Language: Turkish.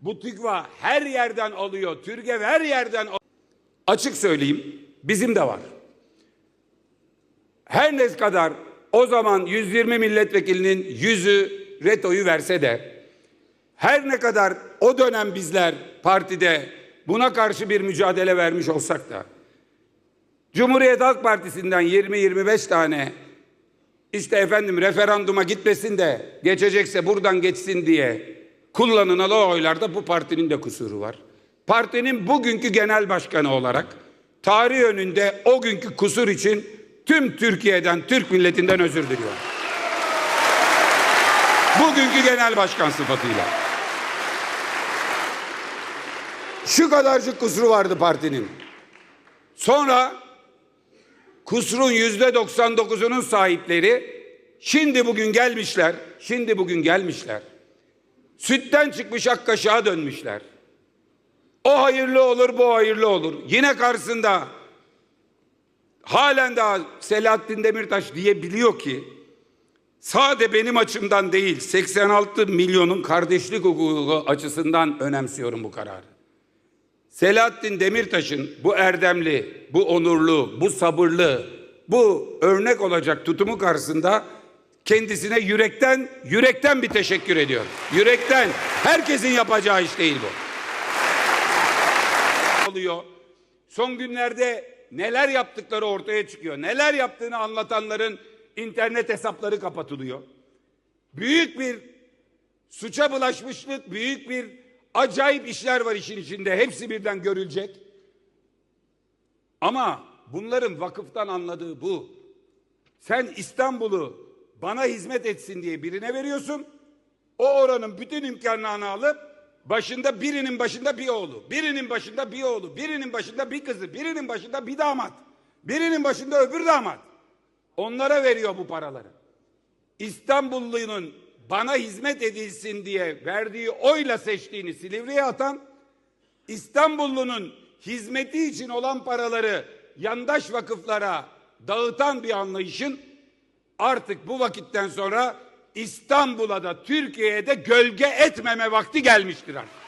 Bu TÜGVA her yerden alıyor. TÜRGEV her yerden al- Açık söyleyeyim bizim de var. Her ne kadar o zaman 120 milletvekilinin yüzü retoyu verse de her ne kadar o dönem bizler partide buna karşı bir mücadele vermiş olsak da Cumhuriyet Halk Partisi'nden 20-25 tane işte efendim referanduma gitmesin de geçecekse buradan geçsin diye kullanılan o oylarda bu partinin de kusuru var. Partinin bugünkü genel başkanı olarak tarih önünde o günkü kusur için tüm Türkiye'den, Türk milletinden özür diliyorum. Bugünkü genel başkan sıfatıyla. Şu kadarcık kusuru vardı partinin. Sonra Kusrun yüzde 99'unun sahipleri şimdi bugün gelmişler. Şimdi bugün gelmişler. Sütten çıkmış ak dönmüşler. O hayırlı olur, bu hayırlı olur. Yine karşısında halen daha Selahattin Demirtaş diyebiliyor ki sade benim açımdan değil 86 milyonun kardeşlik hukuku açısından önemsiyorum bu kararı. Selahattin Demirtaş'ın bu erdemli, bu onurlu, bu sabırlı, bu örnek olacak tutumu karşısında kendisine yürekten, yürekten bir teşekkür ediyorum. Yürekten. Herkesin yapacağı iş değil bu. Oluyor. Son günlerde neler yaptıkları ortaya çıkıyor. Neler yaptığını anlatanların internet hesapları kapatılıyor. Büyük bir suça bulaşmışlık, büyük bir acayip işler var işin içinde. Hepsi birden görülecek. Ama bunların vakıftan anladığı bu. Sen İstanbul'u bana hizmet etsin diye birine veriyorsun. O oranın bütün imkanlarını alıp başında birinin başında bir oğlu, birinin başında bir oğlu, birinin başında bir kızı, birinin başında bir damat, birinin başında öbür damat. Onlara veriyor bu paraları. İstanbullunun bana hizmet edilsin diye verdiği oyla seçtiğini Silivri'ye atan, İstanbullunun hizmeti için olan paraları yandaş vakıflara dağıtan bir anlayışın artık bu vakitten sonra İstanbul'a da Türkiye'ye de gölge etmeme vakti gelmiştir artık.